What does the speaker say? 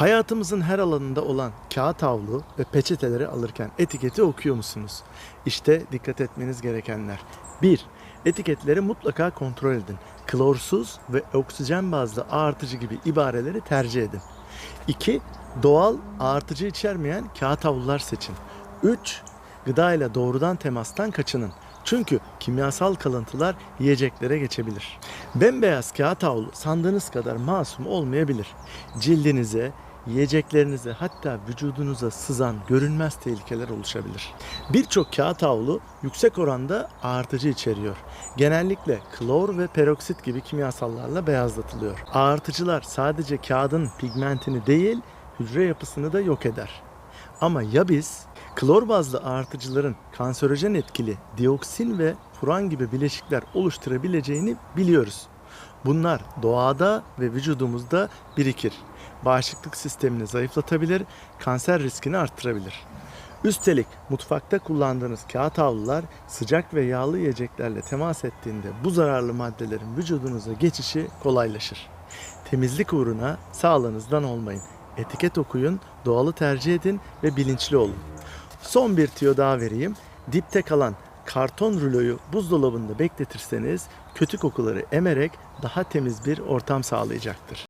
Hayatımızın her alanında olan kağıt havlu ve peçeteleri alırken etiketi okuyor musunuz? İşte dikkat etmeniz gerekenler. 1. Etiketleri mutlaka kontrol edin. Klorsuz ve oksijen bazlı ağırtıcı gibi ibareleri tercih edin. 2. Doğal ağırtıcı içermeyen kağıt havlular seçin. 3. Gıda ile doğrudan temastan kaçının. Çünkü kimyasal kalıntılar yiyeceklere geçebilir. Bembeyaz kağıt havlu sandığınız kadar masum olmayabilir. Cildinize, yiyeceklerinize hatta vücudunuza sızan görünmez tehlikeler oluşabilir. Birçok kağıt havlu yüksek oranda ağırtıcı içeriyor. Genellikle klor ve peroksit gibi kimyasallarla beyazlatılıyor. Ağırtıcılar sadece kağıdın pigmentini değil, hücre yapısını da yok eder. Ama ya biz klor bazlı ağırtıcıların kanserojen etkili dioksin ve furan gibi bileşikler oluşturabileceğini biliyoruz. Bunlar doğada ve vücudumuzda birikir. Bağışıklık sistemini zayıflatabilir, kanser riskini arttırabilir. Üstelik mutfakta kullandığınız kağıt havlular sıcak ve yağlı yiyeceklerle temas ettiğinde bu zararlı maddelerin vücudunuza geçişi kolaylaşır. Temizlik uğruna sağlığınızdan olmayın. Etiket okuyun, doğalı tercih edin ve bilinçli olun. Son bir tüyo daha vereyim. Dipte kalan karton ruloyu buzdolabında bekletirseniz kötü kokuları emerek daha temiz bir ortam sağlayacaktır.